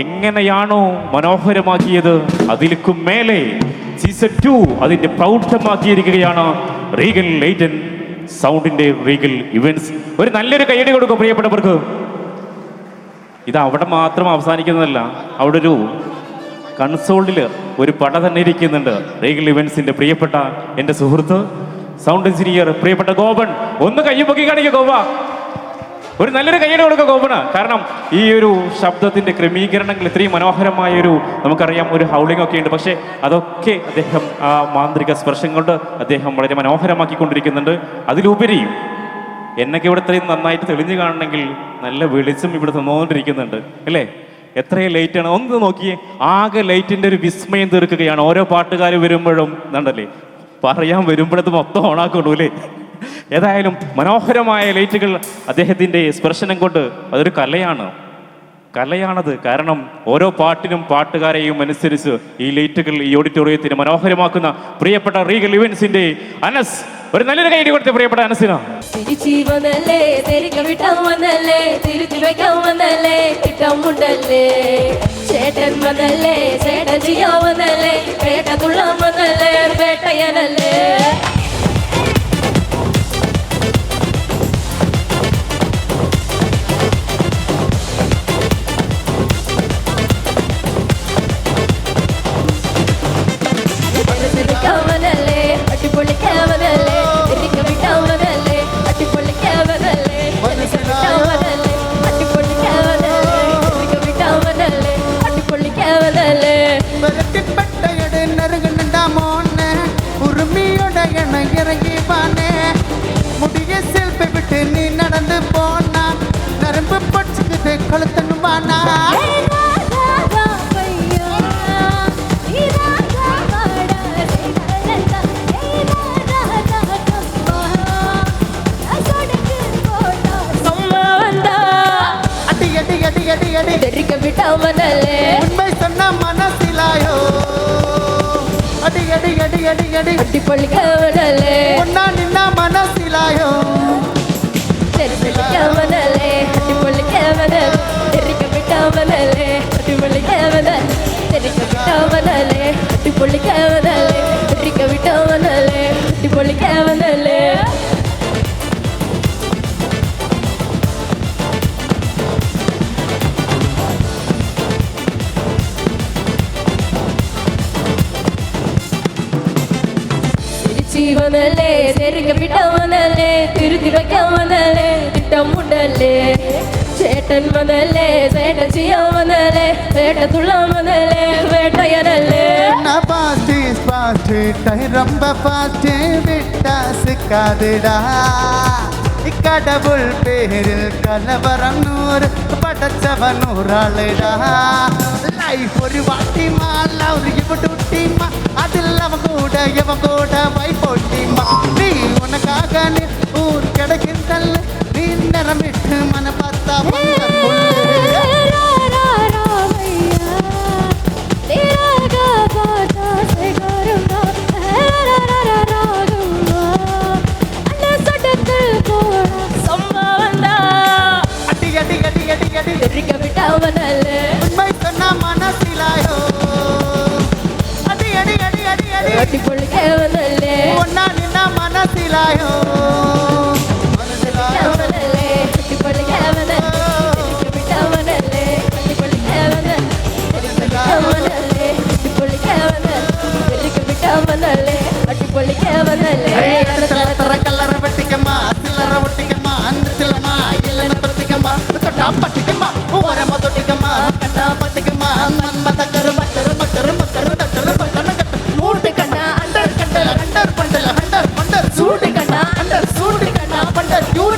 എങ്ങനെയാണോ മനോഹരമാക്കിയത് അതിലേക്കും മേലെ season two അതിന്റെ പ്രൗഢമാക്കിയിരിക്കുകയാണ് റീഗൽ ലൈറ്റൻ സൗണ്ടിന്റെ റീഗൽ ഇവന്റ്സ് ഒരു നല്ലൊരു കൈയടി കൊടുക്കും പ്രിയപ്പെട്ടവർക്ക്. ഇത് അവിടെ മാത്രം അവസാനിക്കുന്നതല്ല അവിടെ ഒരു കൺസോളിൽ ഒരു പട തന്നെ ഇരിക്കുന്നുണ്ട്. റീഗൽ ഇവന്റ്സിന്റെ പ്രിയപ്പെട്ട എന്റെ സുഹൃത്ത് സൗണ്ട് എഞ്ചിനീയർ പ്രിയപ്പെട്ട ഗോപൻ. ഒന്ന് കയ്യ് പൊക്കി കാണിക്കുക ഗോപ. ഒരു നല്ലൊരു കയ്യടി കൊടുക്കുക ഗോപന് കാരണം ഈ ഒരു ശബ്ദത്തിന്റെ ക്രമീകരണങ്ങൾ ഇത്രയും മനോഹരമായ ഒരു നമുക്കറിയാം ഒരു ഹൗളിംഗ് ഒക്കെ ഉണ്ട്. പക്ഷേ അതൊക്കെ അദ്ദേഹം ആ മാന്ത്രിക സ്പർശം കൊണ്ട് അദ്ദേഹം വളരെ മനോഹരമാക്കിക്കൊണ്ടിരിക്കുന്നുണ്ട്. അതിലുപരി എന്നൊക്കെ ഇവിടെ ഇത്രയും നന്നായിട്ട് തെളിഞ്ഞു കാണണമെങ്കിൽ നല്ല വെളിച്ചം ഇവിടെ തന്നുകൊണ്ടിരിക്കുന്നുണ്ട്. അല്ലേ? എത്രയും ലൈറ്റ് ആണ്. ഒന്ന് നോക്കിയേ. ആകെ ലൈറ്റിന്റെ ഒരു വിസ്മയം തീർക്കുകയാണ്. ഓരോ പാട്ടുകാർ വരുമ്പോഴും എന്നുണ്ടല്ലേ പറയാൻ വരുമ്പോഴത് മൊത്തം ഓണാക്കുള്ളൂ അല്ലേ? ഏതായാലും മനോഹരമായ ലൈറ്റുകൾ അദ്ദേഹത്തിന്റെ സ്പർശനം കൊണ്ട് അതൊരു കലയാണ്. കലയാണത്. കാരണം ഓരോ പാട്ടിനും പാട്ടുകാരെയും അനുസരിച്ച് ഈ ലൈറ്റുകൾ ഈ ഓഡിറ്റോറിയത്തിന് മനോഹരമാക്കുന്ന പ്രിയപ്പെട്ട റീഗൽ ഇവൻസിന്റെ അനസ്. ഒരു നല്ലൊരു കൈ കൊടുത്ത പ്രിയപ്പെട്ട അനസിനാ ചേട്ടൻ தமனலே உண்மை சொன்ன மனசிலாயோ. அடி அடி அடி அடி அடி. அடி பழிக்க சிவனல்லே செருக்க விட்டவனல்லே திருத்தி வைக்கவனல்லே திட்டம் உண்டல்லே சேட்டன் மனல்லே சேட்ட சியவனல்லே வேட்ட துள்ளமனல்லே வேட்டையனல்லே பாத்து பாத்து ரொம்ப பாத்து விட்டா சிக்காதுடா. கடவுள் பேரில் கலவரம் நூறு படைச்சவன் ஒரு ஆளுடா லைஃப் ஒரு வாட்டி மாலா ஒரு பட்டிக்கம்மா ஓரமா தொட்டிக்கம்மா கட்டா பட்டிக்கம்மா மன்மத happened at during